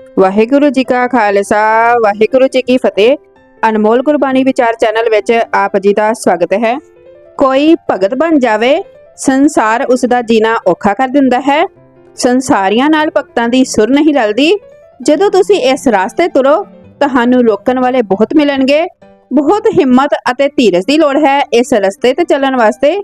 ਵਾਹਿਗੁਰੂ ਜੀ ਕਾ ਖਾਲਸਾ, ਵਾਹਿਗੁਰੂ ਜੀ ਕੀ ਫਤਿਹ। ਅਨਮੋਲ ਗੁਰਬਾਣੀ ਵਿਚਾਰ ਚੈਨਲ ਵਿੱਚ ਆਪ ਜੀ ਦਾ ਸਵਾਗਤ ਹੈ। ਕੋਈ ਭਗਤ ਬਣ ਜਾਵੇ, ਸੰਸਾਰ ਉਸ ਦਾ ਜੀਣਾ ਔਖਾ ਕਰ ਦਿੰਦਾ ਹੈ। ਸੰਸਾਰੀਆਂ ਨਾਲ ਭਗਤਾਂ ਦੀ ਸੁਰ ਨਹੀਂ ਰਲਦੀ। ਜਦੋਂ ਤੁਸੀਂ ਇਸ ਰਾਸਤੇ ਤੁਰੋ, ਤੁਹਾਨੂੰ ਰੋਕਣ ਵਾਲੇ ਬਹੁਤ ਮਿਲਣਗੇ। ਬਹੁਤ ਹਿੰਮਤ ਅਤੇ ਧੀਰਜ ਦੀ ਲੋੜ ਹੈ ਇਸ ਰਸਤੇ ਤੇ ਚੱਲਣ ਵਾਸਤੇ।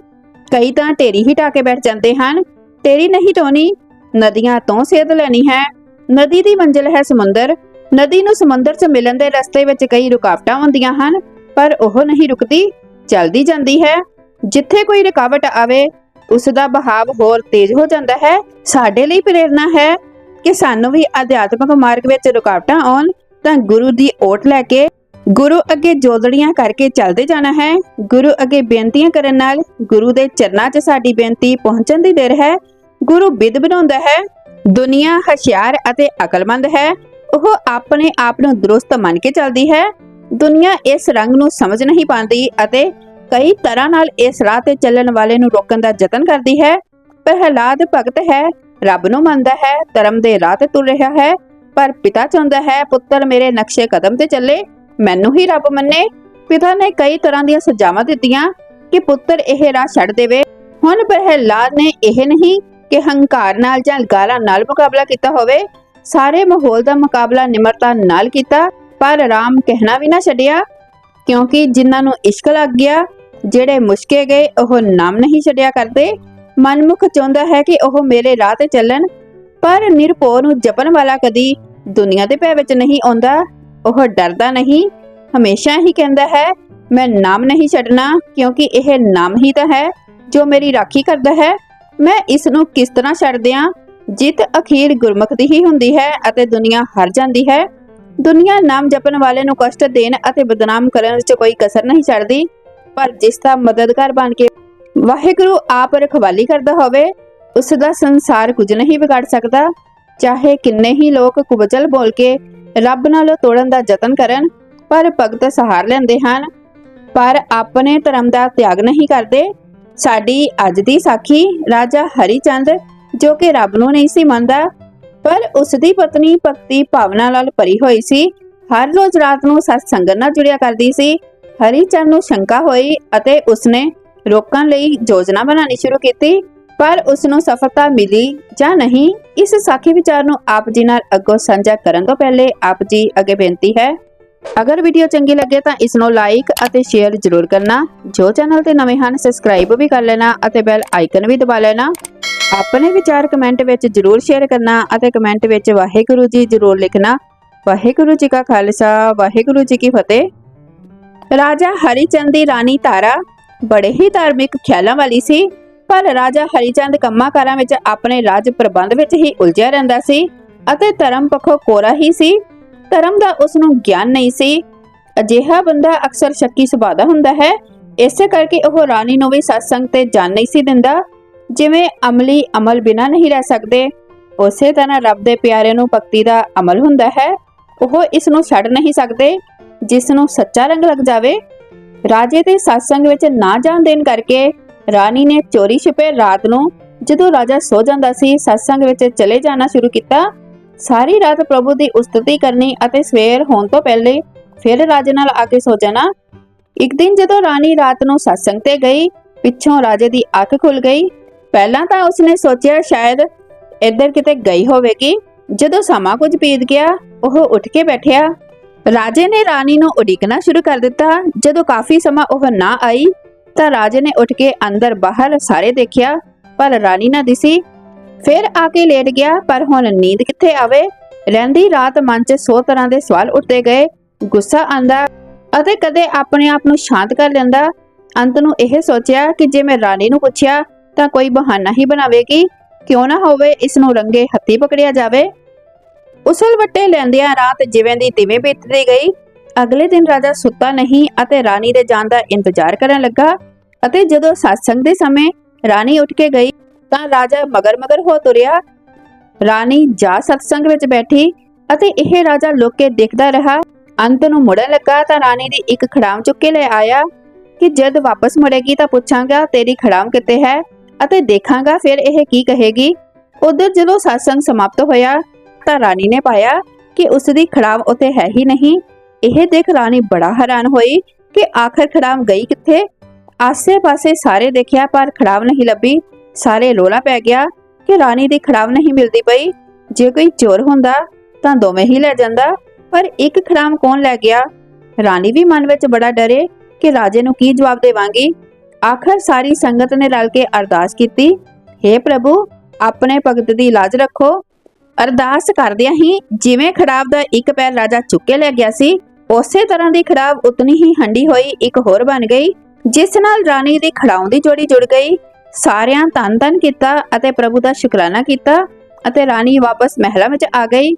ਕਈ ਤਾਂ ਢੇਰੀ ਹੀ ਢਾ ਕੇ ਬੈਠ ਜਾਂਦੇ ਹਨ। ਢੇਰੀ ਨਹੀਂ ਟੋਣੀ, ਨਦੀਆਂ ਤੋਂ ਸੇਧ ਲੈਣੀ ਹੈ। ਨਦੀ ਦੀ ਮੰਜ਼ਿਲ ਹੈ ਸਮੁੰਦਰ। ਨਦੀ ਨੂੰ ਸਮੁੰਦਰ 'ਚ ਮਿਲਣ ਦੇ ਰਸਤੇ ਵਿੱਚ ਕਈ ਰੁਕਾਵਟਾਂ ਹੁੰਦੀਆਂ ਹਨ, ਪਰ ਉਹ ਨਹੀਂ ਰੁਕਦੀ, ਚੱਲਦੀ ਜਾਂਦੀ ਹੈ। ਜਿੱਥੇ ਕੋਈ ਰੁਕਾਵਟ ਆਵੇ, ਉਸ ਦਾ ਬਹਾਵ ਹੋਰ ਤੇਜ਼ ਹੋ ਜਾਂਦਾ ਹੈ। ਸਾਡੇ ਲਈ ਪ੍ਰੇਰਣਾ ਹੈ ਕਿ ਸਾਨੂੰ ਵੀ ਅਧਿਆਤਮਕ ਮਾਰਗ ਵਿੱਚ ਰੁਕਾਵਟਾਂ ਆਉਣ, ਤਾਂ ਗੁਰੂ ਦੀ ਓਟ ਲੈ ਕੇ, ਗੁਰੂ ਅੱਗੇ ਜੋਦੜੀਆਂ ਕਰਕੇ ਚੱਲਦੇ ਜਾਣਾ ਹੈ। ਗੁਰੂ ਅੱਗੇ ਬੇਨਤੀਆਂ ਕਰਨ ਨਾਲ ਗੁਰੂ ਦੇ ਚਰਨਾਂ 'ਚ ਸਾਡੀ ਬੇਨਤੀ ਪਹੁੰਚਣ ਦੀ ਦੇਰ ਹੈ। ਗੁਰੂ ਵਿਦ ਬਣਾਉਂਦਾ ਹੈ। ਦੁਨੀਆ ਹਸ਼ਿਆਰ ਅਤੇ ਅਕਲਮੰਦ ਹੈ। ਉਹ ਆਪਣੇ ਆਪ ਨੂੰ ਦਰੁਸਤ ਮੰਨ ਕੇ ਚੱਲਦੀ ਹੈ। ਦੁਨੀਆ ਇਸ ਰੰਗ ਨੂੰ ਸਮਝ ਨਹੀਂ ਪਾਉਂਦੀ ਅਤੇ ਕਈ ਤਰ੍ਹਾਂ ਨਾਲ ਇਸ ਰਾਹ ਤੇ ਚੱਲਣ ਵਾਲੇ ਨੂੰ ਰੋਕਣ ਦਾ ਯਤਨ ਕਰਦੀ ਹੈ। ਪ੍ਰਹਲਾਦ ਭਗਤ ਹੈ, ਰੱਬ ਨੂੰ ਮੰਨਦਾ ਹੈ, ਧਰਮ ਦੇ ਰਾਹ ਤੇ ਤੁਰ ਰਿਹਾ ਹੈ, ਪਰ ਪਿਤਾ ਚਾਹੁੰਦਾ ਹੈ, ਪੁੱਤਰ ਮੇਰੇ ਨਕਸ਼ੇ ਕਦਮ ਤੇ ਚੱਲੇ, ਮੈਨੂੰ ਹੀ ਰੱਬ ਮੰਨੇ। ਪਿਤਾ ਨੇ ਕਈ ਤਰ੍ਹਾਂ ਦੀਆਂ ਸਜ਼ਾਵਾਂ ਦਿੱਤੀਆਂ ਕਿ ਪੁੱਤਰ ਇਹ ਰਾਹ ਛੱਡ ਦੇਵੇ। ਹੁਣ ਪ੍ਰਹਲਾਦ ਨੇ ਇਹ ਨਹੀਂ ਕਿ ਹੰਕਾਰ ਨਾਲ ਜਾਂ ਗਾਲਾਂ ਨਾਲ ਮੁਕਾਬਲਾ ਕੀਤਾ ਹੋਵੇ, ਸਾਰੇ ਮਾਹੌਲ ਦਾ ਮੁਕਾਬਲਾ ਨਿਮਰਤਾ ਨਾਲ ਕੀਤਾ, ਪਰ ਰਾਮ ਕਹਿਣਾ ਵੀ ਨਾ ਛੱਡਿਆ, ਕਿਉਂਕਿ ਜਿਨ੍ਹਾਂ ਨੂੰ ਇਸ਼ਕ ਲੱਗ ਗਿਆ, ਜਿਹੜੇ ਮੁਸ਼ਕੇ ਗਏ, ਉਹ ਨਾਮ ਨਹੀਂ ਛੱਡਿਆ ਕਰਦੇ। ਮਨਮੁਖ ਚਾਹੁੰਦਾ ਹੈ ਕਿ ਉਹ ਮੇਰੇ ਰਾਹ ਤੇ ਚੱਲਣ, ਪਰ ਨਿਰਪੋ ਨੂੰ ਜਪਣ ਵਾਲਾ ਕਦੀ ਦੁਨੀਆ ਦੇ ਭੈ ਵਿੱਚ ਨਹੀਂ ਆਉਂਦਾ, ਉਹ ਡਰਦਾ ਨਹੀਂ, ਹਮੇਸ਼ਾ ਹੀ ਕਹਿੰਦਾ ਹੈ, ਮੈਂ ਨਾਮ ਨਹੀਂ ਛੱਡਣਾ, ਕਿਉਂਕਿ ਇਹ ਨਾਮ ਹੀ ਤਾਂ ਹੈ ਜੋ ਮੇਰੀ ਰਾਖੀ ਕਰਦਾ ਹੈ। ਮੈਂ ਇਸ ਨੂੰ ਕਿਸ ਤਰ੍ਹਾਂ ਛੱਡ ਦਿਆਂ ਜਿੱਤ ਅਖੀਰ ਗੁਰਮੁਖ ਦੀ ਹੀ ਹੁੰਦੀ ਹੈ ਅਤੇ ਦੁਨੀਆ ਹਾਰ ਜਾਂਦੀ ਹੈ। ਦੁਨੀਆ ਨਾਮ ਜਪਣ ਵਾਲੇ ਨੂੰ ਕਸ਼ਟ ਦੇਣ ਅਤੇ ਬਦਨਾਮ ਕਰਨ ਵਿੱਚ ਕੋਈ ਕਸਰ ਨਹੀਂ ਛੱਡਦੀ, ਪਰ ਜਿਸ ਦਾ ਮਦਦਗਾਰ ਬਣ ਕੇ ਵਾਹਿਗੁਰੂ ਆਪ ਰਖਵਾਲੀ ਕਰਦਾ ਹੋਵੇ, ਉਸ ਦਾ ਸੰਸਾਰ ਕੁਝ ਨਹੀਂ ਵਿਗਾੜ ਸਕਦਾ। ਚਾਹੇ ਕਿੰਨੇ ਹੀ ਲੋਕ ਕੁਬਚਲ ਬੋਲ ਕੇ ਰੱਬ ਨਾਲੋਂ ਤੋੜਨ ਦਾ ਯਤਨ ਕਰਨ, ਪਰ ਭਗਤ ਸਹਾਰ ਲੈਂਦੇ ਹਨ, ਪਰ ਆਪਣੇ ਧਰਮ ਦਾ ਤਿਆਗ ਨਹੀਂ ਕਰਦੇ। ਸਾਡੀ ਅੱਜ ਦੀ ਸਾਖੀ ਰਾਜਾ ਹਰੀਚੰਦ, ਜੋ ਕਿ ਰੱਬ ਨੂੰ ਨਹੀਂ ਸੀ ਮੰਨਦਾ, ਪਰ ਉਸ ਦੀ ਪਤਨੀ ਭਗਤੀ ਭਾਵਨਾ ਨਾਲ ਭਰੀ ਹੋਈ ਸੀ। ਹਰ ਰੋਜ਼ ਰਾਤ ਨੂੰ ਸਤ ਸੰਗਤ ਨਾਲ ਜੁੜਿਆ ਕਰਦੀ ਸੀ। ਹਰੀਚੰਦ ਨੂੰ ਸ਼ੰਕਾ ਹੋਈ ਅਤੇ ਉਸਨੇ ਰੋਕਣ ਲਈ ਯੋਜਨਾ ਬਣਾਉਣੀ ਸ਼ੁਰੂ ਕੀਤੀ, ਪਰ ਉਸ ਨੂੰ ਸਫਲਤਾ ਮਿਲੀ ਜਾਂ ਨਹੀਂ, ਇਸ ਸਾਖੀ ਵਿਚਾਰ ਨੂੰ ਆਪ ਜੀ ਨਾਲ ਅੱਗੋਂ ਸਾਂਝਾ ਕਰਨ ਤੋਂ ਪਹਿਲੇ ਆਪ ਜੀ ਅੱਗੇ ਬੇਨਤੀ ਹੈ। ਅਗਰ ਵੀਡੀਓ ਚੰਗੀ ਲੱਗੇ ਤਾਂ ਇਸ ਨੂੰ ਲਾਈਕ ਅਤੇ ਸ਼ੇਅਰ ਜ਼ਰੂਰ ਕਰਨਾ। ਜੋ ਚੈਨਲ ਤੇ ਨਵੇਂ ਹਨ ਸਬਸਕ੍ਰਾਈਬ ਵੀ ਕਰ ਲੈਣਾ ਅਤੇ ਬੈਲ ਆਈਕਨ ਵੀ ਦਬਾ ਲੈਣਾ। ਆਪਣੇ ਵਿਚਾਰ ਕਮੈਂਟ ਵਿੱਚ ਜ਼ਰੂਰ ਸ਼ੇਅਰ ਕਰਨਾ ਅਤੇ ਕਮੈਂਟ ਵਿੱਚ ਵਾਹਿਗੁਰੂ ਜੀ ਜ਼ਰੂਰ ਲਿਖਣਾ। ਵਾਹਿਗੁਰੂ ਜੀ ਕਾ ਖਾਲਸਾ, ਵਾਹਿਗੁਰੂ ਜੀ ਕੀ ਫਤਿਹ। ਰਾਜਾ ਹਰੀਚੰਦ ਦੀ ਰਾਣੀ ਤਾਰਾ ਬੜੇ ਹੀ ਧਾਰਮਿਕ ਖਿਆਲਾਂ ਵਾਲੀ ਸੀ, ਪਰ ਰਾਜਾ ਹਰੀਚੰਦ ਕੰਮਾਂ-ਕਾਰਾਂ ਵਿੱਚ ਆਪਣੇ ਰਾਜ ਪ੍ਰਬੰਧ ਵਿੱਚ ਹੀ ਉਲਝਿਆ ਰਹਿੰਦਾ ਸੀ ਅਤੇ ਧਰਮ ਪੱਖੋਂ ਕੋਰਾ ਹੀ ਸੀ। ਧਰਮ ਦਾ ਉਸ ਨੂੰ ਗਿਆਨ ਨਹੀਂ ਸੀ। ਅਜਿਹਾ ਬੰਦਾ ਅਕਸਰ ਸ਼ੱਕੀ ਸੁਭਾਅ ਦਾ ਹੁੰਦਾ ਹੈ। ਇਸੇ ਕਰਕੇ ਉਹ ਰਾਣੀ ਨੂੰ ਵੀ ਸਤਸੰਗ ਤੇ ਜਾਣ ਨਹੀਂ ਸੀ ਦਿੰਦਾ। ਜਿਵੇਂ ਅਮਲੀ ਅਮਲ ਬਿਨਾ ਨਹੀਂ ਰਹਿ ਸਕਦੇ, ਉਸੇ ਤਰ੍ਹਾਂ ਰੱਬ ਦੇ ਪਿਆਰੇ ਨੂੰ ਭਗਤੀ ਦਾ ਅਮਲ ਹੁੰਦਾ ਹੈ। ਉਹ ਇਸ ਨੂੰ ਛੱਡ ਨਹੀਂ ਸਕਦੇ ਜਿਸ ਨੂੰ ਸੱਚਾ ਰੰਗ ਲੱਗ ਜਾਵੇ। ਰਾਜੇ ਦੇ ਸਤਸੰਗ ਵਿੱਚ ਨਾ ਜਾਣ ਦੇਣ ਕਰਕੇ ਰਾਣੀ ਨੇ ਚੋਰੀ ਛਿਪੇ ਰਾਤ ਨੂੰ ਜਦੋਂ ਰਾਜਾ ਸੋ ਜਾਂਦਾ ਸੀ ਸਤਸੰਗ ਵਿੱਚ ਚਲੇ ਜਾਣਾ ਸ਼ੁਰੂ ਕੀਤਾ। ਸਾਰੀ ਰਾਤ ਪ੍ਰਭੂ ਦੀ ਉਸਤਤੀ ਕਰਨੀ ਅਤੇ ਸਵੇਰ ਹੋਣ ਤੋਂ ਪਹਿਲੇ ਫਿਰ ਰਾਜੇ ਨਾਲ ਆ ਕੇ ਸੋ ਜਾਣਾ ਇੱਕ ਦਿਨ ਜਦੋਂ ਰਾਣੀ ਰਾਤ ਨੂੰ ਸਤਸੰਗ ਤੇ ਗਈ, ਪਿੱਛੋਂ ਰਾਜੇ ਦੀ ਅੱਖ ਖੁੱਲ ਗਈ। ਪਹਿਲਾਂ ਤਾਂ ਉਸਨੇ ਸੋਚਿਆ ਸ਼ਾਇਦ ਇੱਧਰ ਕਿਤੇ ਗਈ ਹੋਵੇਗੀ। ਜਦੋਂ ਸਮਾਂ ਕੁਝ ਬੀਤ ਗਿਆ, ਉਹ ਉੱਠ ਕੇ ਬੈਠਿਆ। ਰਾਜੇ ਨੇ ਰਾਣੀ ਨੂੰ ਉਡੀਕਣਾ ਸ਼ੁਰੂ ਕਰ ਦਿੱਤਾ। ਜਦੋਂ ਕਾਫੀ ਸਮਾਂ ਉਹ ਨਾ ਆਈ, ਤਾਂ ਰਾਜੇ ਨੇ ਉੱਠ ਕੇ ਅੰਦਰ ਬਾਹਰ ਸਾਰੇ ਦੇਖਿਆ, ਪਰ ਰਾਣੀ ਨਾ ਦਿਸੀ। ਫਿਰ ਆ ਕੇ ਲੇਟ ਗਿਆ, ਪਰ ਹੁਣ ਨੀਂਦ ਕਿੱਥੇ ਆਵੇ? ਰਹਿੰਦੀ ਰਾਤ ਮਨ 'ਚ ਸੌ ਤਰ੍ਹਾਂ ਦੇ ਸਵਾਲ ਉੱਠਦੇ ਗਏ। ਗੁੱਸਾ ਆਂਦਾ ਅਤੇ ਕਦੇ ਆਪਣੇ ਆਪ ਨੂੰ ਸ਼ਾਂਤ ਕਰ ਲੈਂਦਾ। ਅੰਤ ਨੂੰ ਇਹ ਸੋਚਿਆ ਕਿ ਜੇ ਮੈਂ ਰਾਣੀ ਨੂੰ ਪੁੱਛਿਆ, ਤਾਂ ਕੋਈ ਬਹਾਨਾ ਹੀ ਬਣਾਵੇਗੀ। ਕਿਉਂ ਨਾ ਹੋਵੇ ਇਸ ਨੂੰ ਰੰਗੇ ਹੱਥੀ ਪਕੜਿਆ ਜਾਵੇ। ਉਸਲ ਵੱਟੇ ਲੈਂਦਿਆਂ ਰਾਤ ਜਿਵੇਂ ਦੀ ਤਿਵੇਂ ਬੀਤਦੀ ਗਈ। ਅਗਲੇ ਦਿਨ ਰਾਜਾ ਸੁੱਤਾ ਨਹੀਂ ਅਤੇ ਰਾਣੀ ਦੇ ਜਾਣ ਦਾ ਇੰਤਜ਼ਾਰ ਕਰਨ ਲੱਗਾ ਅਤੇ ਜਦੋਂ satsang ਦੇ ਸਮੇਂ ਰਾਣੀ ਉੱਠ ਕੇ ਗਈ ਤਾਂ ਰਾਜਾ ਮਗਰ ਮਗਰ ਹੋ ਤੁਰਿਆ। ਰਾਣੀ ਜਾ ਸਤਸੰਗ ਵਿੱਚ ਬੈਠੀ ਅਤੇ ਇਹ ਰਾਜਾ ਲੋਕ ਕੇ ਦੇਖਦਾ ਰਿਹਾ। ਅੰਤ ਨੂੰ ਮੁੜਨ ਲੱਗਾ ਤਾਂ ਰਾਣੀ ਦੀ ਇੱਕ ਖੜਾਮ ਚੁੱਕ ਲੈ ਆਇਆ ਕਿ ਜਦ ਵਾਪਸ ਮੁੜੇਗੀ ਤਾਂ ਪੁੱਛਾਂਗਾ, ਤੇਰੀ ਖੜਾਮ ਕਿੱਥੇ ਹੈ? ਅਤੇ ਦੇਖਾਂਗਾ ਫਿਰ ਇਹ ਕੀ ਕਹੇਗੀ। ਉਧਰ ਜਦੋਂ satsang ਸਮਾਪਤ ਹੋਇਆ ਤਾਂ ਰਾਣੀ ਨੇ ਪਾਇਆ ਕਿ ਉਸ ਦੀ ਖੜਾਮ ਉੱਥੇ ਹੈ ਹੀ ਨਹੀਂ। ਇਹ ਦੇਖ ਰਾਣੀ ਬੜਾ ਹੈਰਾਨ ਹੋਈ ਕਿ ਆਖਰ ਖੜਾਮ ਗਈ ਕਿੱਥੇ? ਆਸੇ-ਪਾਸੇ ਸਾਰੇ ਦੇਖਿਆ ਪਰ ਖੜਾਮ ਨਹੀਂ ਲੱਭੀ। ਸਾਰੇ ਰੋਲਾ ਪੈ ਗਿਆ ਕਿ ਰਾਣੀ ਦੀ ਖੜਾਮ ਨਹੀਂ ਮਿਲਦੀ ਪਈ। ਜੇ ਕੋਈ ਚੋਰ ਹੁੰਦਾ ਤਾਂ ਦੋਵੇਂ ਹੀ ਲੈ ਜਾਂਦਾ, ਪਰ ਇੱਕ ਖੜਾਮ ਕੌਣ ਲੈ ਗਿਆ? ਰਾਣੀ ਵੀ ਮਨ ਵਿੱਚ ਬੜਾ ਡਰੇ ਕਿ ਰਾਜੇ ਨੂੰ ਕੀ ਜਵਾਬ ਦੇਵਾਂਗੀ। ਆਖਰ ਸਾਰੀ ਸੰਗਤ ਨੇ ਰਲ ਕੇ ਅਰਦਾਸ ਕੀਤੀ हे ਪ੍ਰਭੂ, ਆਪਣੇ ਭਗਤ ਦੀ ਲਾਜ ਰੱਖੋ। ਅਰਦਾਸ ਕਰਦਿਆਂ ਹੀ ਜਿਵੇਂ ਖੜਾਬ ਦਾ ਇੱਕ ਪੈਰ ਰਾਜਾ ਚੁੱਕ ਕੇ ਲੈ ਗਿਆ ਸੀ, ਉਸੇ ਤਰ੍ਹਾਂ ਦੀ ਖੜਾਬ ਉਤਨੀ ਹੀ ਹੰਡੀ ਹੋਈ ਇੱਕ ਹੋਰ ਬਣ ਗਈ, ਜਿਸ ਨਾਲ ਰਾਣੀ ਦੀ ਖੜਾਉਂ ਦੀ ਜੋੜੀ ਜੁੜ ਗਈ। ਸਾਰਿਆਂ ਤਨ ਧੰਨ ਕੀਤਾ ਅਤੇ ਪ੍ਰਭੂ ਦਾ ਸ਼ੁਕਰਾਨਾ ਕੀਤਾ ਅਤੇ ਰਾਣੀ ਵਾਪਸ ਮਹਿਲਾਂ ਵਿੱਚ ਆ ਗਈ।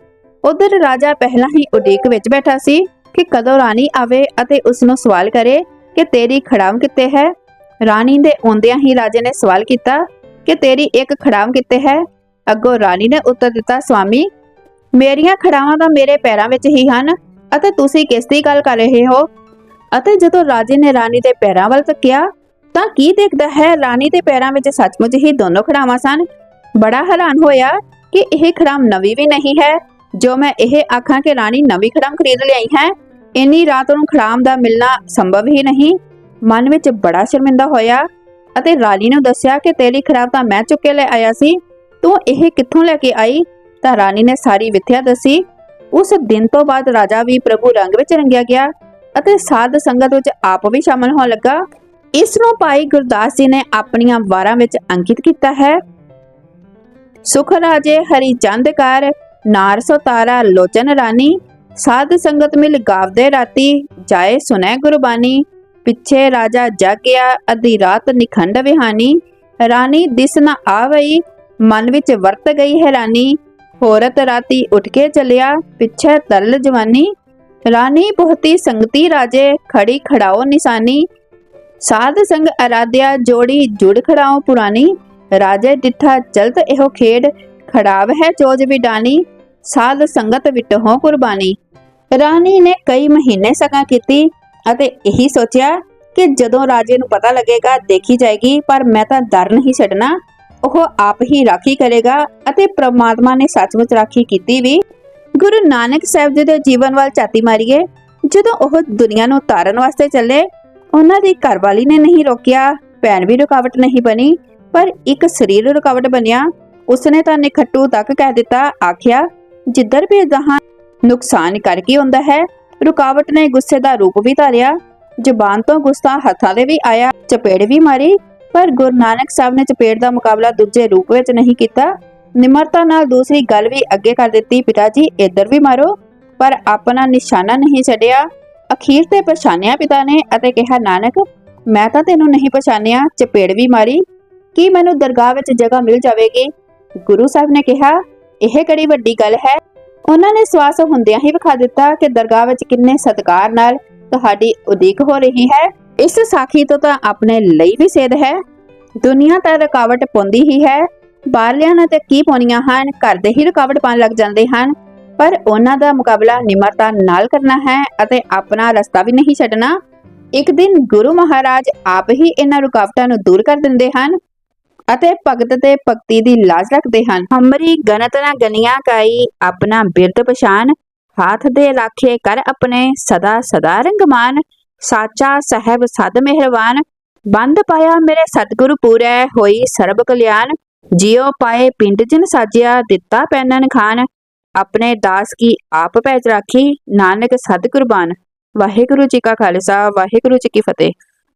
ਉਧਰ ਰਾਜਾ ਪਹਿਲਾਂ ਹੀ ਉਡੀਕ ਵਿੱਚ ਬੈਠਾ ਸੀ ਕਿ ਕਦੋਂ ਰਾਣੀ ਆਵੇ ਅਤੇ ਉਸ ਨੂੰ ਸਵਾਲ ਕਰੇ ਕਿ ਤੇਰੀ ਖੜਾਮ ਕਿੱਥੇ ਹੈ? ਰਾਣੀ ਦੇ ਆਉਂਦਿਆਂ ਹੀ ਰਾਜੇ ਨੇ ਸਵਾਲ ਕੀਤਾ ਕਿ ਤੇਰੀ ਇੱਕ ਖੜਾਮ ਕਿੱਥੇ ਹੈ? ਅੱਗੋਂ ਰਾਣੀ ਨੇ ਉੱਤਰ ਦਿੱਤਾ, ਸਵਾਮੀ, ਮੇਰੀਆਂ ਖੜਾਵਾਂ ਤਾਂ ਮੇਰੇ ਪੈਰਾਂ ਵਿੱਚ ਹੀ ਹਨ ਅਤੇ ਤੁਸੀਂ ਕਿਸ ਦੀ ਗੱਲ ਕਰ ਰਹੇ ਹੋ? ਅਤੇ ਜਦੋਂ ਰਾਜੇ ਨੇ ਰਾਣੀ ਦੇ ਪੈਰਾਂ ਵੱਲ ਤੱਕਿਆ ਤਾਂ ਕੀ ਦੇਖਦਾ ਹੈ? ਰਾਣੀ ਦੇ ਪੈਰਾਂ ਵਿੱਚ ਸੱਚਮੁੱਚ ਹੀ ਦੋਨੋਂ ਖੜਾਵਾਂ ਸਨ। ਬੜਾ ਹੈਰਾਨ ਹੋਇਆ ਕਿ ਇਹ ਖੜਾਮ ਨਵੀਂ ਵੀ ਨਹੀਂ ਹੈ। ਜੋ ਮੈਂ ਇਹ ਆਖਾਂ ਕਿ ਰਾਣੀ ਨਵੀਂ ਖੜਾਮ ਖਰੀਦ ਲਿਆਈ ਹੈ, ਇੰਨੀ ਰਾਤ ਨੂੰ ਖੜਾਮ ਦਾ ਮਿਲਣਾ ਸੰਭਵ ਹੀ ਨਹੀਂ। ਮਨ ਵਿੱਚ ਬੜਾ ਸ਼ਰਮਿੰਦਾ ਹੋਇਆ ਅਤੇ ਰਾਣੀ ਨੂੰ ਦੱਸਿਆ ਕਿ ਤੇਰੀ ਖਰਾਬ ਤਾਂ ਮੈਂ ਚੁੱਕ ਕੇ ਲੈ ਆਇਆ ਸੀ। ਤੂੰ ਇਹ ਕਿੱਥੋਂ ਲੈ ਕੇ ਆਈ? ਤਾਂ ਰਾਣੀ ਨੇ ਸਾਰੀ ਵਿਥਿਆ ਦੱਸੀ। ਉਸ ਦਿਨ ਤੋਂ ਬਾਅਦ ਰਾਜਾ ਵੀ ਪ੍ਰਭੂ ਰੰਗ ਵਿੱਚ ਰੰਗਿਆ ਗਿਆ ਅਤੇ ਸਾਧ ਸੰਗਤ ਵਿੱਚ ਆਪ ਵੀ ਸ਼ਾਮਲ ਹੋਣ ਲੱਗਾ। ਇਸ ਨੂੰ ਭਾਈ ਗੁਰਦਾਸ ਜੀ ਨੇ ਆਪਣੀਆਂ ਵਾਰਾਂ ਵਿੱਚ ਅੰਕਿਤ ਕੀਤਾ ਹੈ। ਸੁਖ ਰਾਜੇ, ਹਰੀ ਚੰਦ ਕਰ ਨਾਰ ਸੋ ਤਾਰਾ ਲੋਚਨ ਰਾਣੀ, ਸਾਧ ਸੰਗਤ ਮਿਲ ਗਾਵਦੇ ਰਾਤੀ, ਜਾਏ ਸੁਨੈ ਗੁਰਬਾਣੀ, ਪਿੱਛੇ ਰਾਜਾ ਜਾਗਿਆ, ਅੱਧੀ ਰਾਤ ਨਿਖੰਡ ਵਿਹਾਨੀ ਰਾਣੀ ਦਿਸ ਨਾ ਆਵਈ, ਮਨ ਵਿੱਚ ਵਰਤ ਗਈ ਹੈਰਾਨੀ, ਹੋਰਤ ਰਾਤੀ ਉੱਠ ਕੇ ਚਲਿਆ, ਪਿੱਛੇ ਤਰਲ ਜਵਾਨੀ, ਰਾਣੀ ਬਹੁਤੀ ਸੰਗਤੀ ਰਾਜੇ, ਖੜੀ ਖੜਾਓ ਨਿਸ਼ਾਨੀ ਸਾਧ ਸੰਗ ਅਰਾਧਿਆ ਜੋੜੀ ਜੁੜ ਖੜਾਓ ਪੁਰਾਣੀ, ਰਾਜੇ ਡਿੱਠਾ ਚਲਤ ਇਹੋ ਖੇਡ ਖੜਾਵ ਹੈ ਚੋਜ ਵਿਡਾਨੀ ਸਾਧ ਸੰਗਤ ਵਿਟਹੁ ਕੁਰਬਾਨੀ। ਰਾਣੀ ਨੇ ਕਈ ਮਹੀਨੇ ਸਕਾਂ ਕੀਤੀ ਅਤੇ ਇਹੀ ਸੋਚਿਆ ਕਿ ਜਦੋਂ ਰਾਜੇ ਨੂੰ ਪਤਾ ਲੱਗੇਗਾ ਦੇਖੀ ਜਾਏਗੀ, ਪਰ ਮੈਂ ਤਾਂ ਡਰ ਨਹੀਂ ਛੱਡਣਾ। ਉਹ ਆਪ ਹੀ ਰਾਖੀ ਕਰੇਗਾ ਅਤੇ ਪ੍ਰਮਾਤਮਾ ਨੇ ਸੱਚਮੁੱਚ ਰਾਖੀ ਕੀਤੀ ਵੀ। ਗੁਰੂ ਨਾਨਕ ਸਾਹਿਬ ਜੀ ਦੇ ਜੀਵਨ ਵੱਲ ਝਾਤੀ ਮਾਰੀਏ। ਜਦੋਂ ਉਹ ਦੁਨੀਆ ਨੂੰ ਤਾਰਨ ਵਾਸਤੇ ਚੱਲੇ ਉਹਨਾਂ ਦੀ ਘਰਵਾਲੀ ਨੇ ਨਹੀਂ ਰੋਕਿਆ, ਭੈਣ ਵੀ ਰੁਕਾਵਟ ਨਹੀਂ ਬਣੀ, ਪਰ ਇੱਕ ਸਰੀਰ ਰੁਕਾਵਟ ਬਣਿਆ। ਉਸਨੇ ਤਾਂ ਨਿਖੱਟੂ ਤੱਕ ਕਹਿ ਦਿੱਤਾ, ਆਖਿਆ, ਜਿੱਧਰ ਵੀ ਜਹਾਂ ਨੁਕਸਾਨ ਕਰਕੇ ਹੁੰਦਾ ਹੈ। ਰੁਕਾਵਟ ਨੇ ਗੁੱਸੇ ਦਾ ਰੂਪ ਵੀ ਧਾਰਿਆ। ਜਬਾਨ ਤੋਂ ਗੁੱਸਾ ਹੱਥਾਂ ਦੇ ਵੀ ਆਇਆ, ਚਪੇੜ ਵੀ ਮਾਰੀ, ਪਰ ਗੁਰੂ ਨਾਨਕ ਸਾਹਿਬ ਨੇ ਚਪੇੜ ਦਾ ਮੁਕਾਬਲਾ ਦੂਜੇ ਰੂਪ ਵਿੱਚ ਨਹੀਂ ਕੀਤਾ। ਨਿਮਰਤਾ ਨਾਲ ਦੂਸਰੀ ਗੱਲ ਵੀ ਅੱਗੇ ਕਰ ਦਿੱਤੀ, ਪਿਤਾ ਜੀ, ਇੱਧਰ ਵੀ ਮਾਰੋ। ਪਰ ਆਪਣਾ ਨਿਸ਼ਾਨਾ ਨਹੀਂ ਛੱਡਿਆ। ਅਖੀਰ ਤੇ ਪਛਾਣਿਆ ਪਿਤਾ ਨੇ ਅਤੇ ਕਿਹਾ, ਨਾਨਕ, ਮੈਂ ਤਾਂ ਤੈਨੂੰ ਨਹੀਂ ਪਛਾਣਿਆ ਚਪੇੜ ਵੀ ਮਾਰੀ। ਕੀ ਮੈਨੂੰ ਦਰਗਾਹ ਵਿੱਚ ਜਗ੍ਹਾ ਮਿਲ ਜਾਵੇਗੀ? ਗੁਰੂ ਸਾਹਿਬ ਨੇ ਕਿਹਾ, ਇਹ ਕਿਹੜੀ ਵੱਡੀ ਗੱਲ ਹੈ? ਉਹਨਾਂ ਨੇ ਸਵਾਸ ਹੁੰਦਿਆਂ ਹੀ ਵਿਖਾ ਦਿੱਤਾ ਕਿ ਦਰਗਾਹ ਵਿੱਚ ਕਿੰਨੇ ਸਤਿਕਾਰ ਨਾਲ ਤੁਹਾਡੀ ਉਡੀਕ ਹੋ ਰਹੀ ਹੈ। ਇਸ ਸਾਖੀ ਤੋਂ ਤਾਂ ਆਪਣੇ ਲਈ ਵੀ ਸੇਧ ਹੈ। ਦੁਨੀਆ ਤਾਂ ਰੁਕਾਵਟ ਪਾਉਂਦੀ ਹੀ ਹੈ। ਬਾਹਰਲਿਆਂ ਨੇ ਤੇ ਕੀ ਪਾਉਣੀਆਂ ਹਨ? ਘਰ ਦੇ ਹੀ ਰੁਕਾਵਟ ਪਾਉਣ ਲੱਗ ਜਾਂਦੇ ਹਨ। ਪਰ ਉਹਨਾਂ ਦਾ ਮੁਕਾਬਲਾ ਨਿਮਰਤਾ ਨਾਲ ਕਰਨਾ ਹੈ ਅਤੇ ਆਪਣਾ ਰਸਤਾ ਵੀ ਨਹੀਂ ਛੱਡਣਾ। ਇੱਕ ਦਿਨ ਗੁਰੂ ਮਹਾਰਾਜ ਆਪ ਹੀ ਇਹਨਾਂ ਰੁਕਾਵਟਾਂ ਨੂੰ ਦੂਰ ਕਰ ਦਿੰਦੇ ਹਨ ਅਤੇ ਭਗਤ ਤੇ ਭਗਤੀ ਦੀ ਲਾਜ ਰੱਖਦੇ ਹਨ। ਹਮਰੀ ਗਨਤ ਨਾ ਗਨੀਆਂ ਕਾਈ ਆਪਣਾ ਬਿਰਦ ਪਛਾਨ, ਹਾਥ ਦੇ ਰਾਖੇ ਕਰ ਆਪਣੇ, ਸਦਾ ਸਦਾ ਰੰਗਮਾਨ, ਸਾਚਾ ਸਹਿਬ ਸਦ ਮਿਹਰਬਾਨ ਬੰਦ ਪਾਇਆ ਮੇਰੇ ਸਤਿਗੁਰੂ ਪੂਰੈ ਹੋਈ ਸਰਬ ਕਲਿਆਣ, ਜਿਉ ਪਾਏ ਪਿੰਡ ਜਿਨ ਸਾਜਿਆ ਦਿੱਤਾ ਪੈਨਨ ਖਾਨ ਆਪਣੇ ਦਾਸ ਕੀ ਆਪ ਪੈਜ ਰਾਖੀ? ਨਾਨਕ ਸਦ ਕੁਰਬਾਨ ਵਾਹਿਗੁਰੂ ਜੀ ਕਾ ਖਾਲਸਾ, ਵਾਹਿਗੁਰੂ ਜੀ ਕੀ ਫਤਿਹ।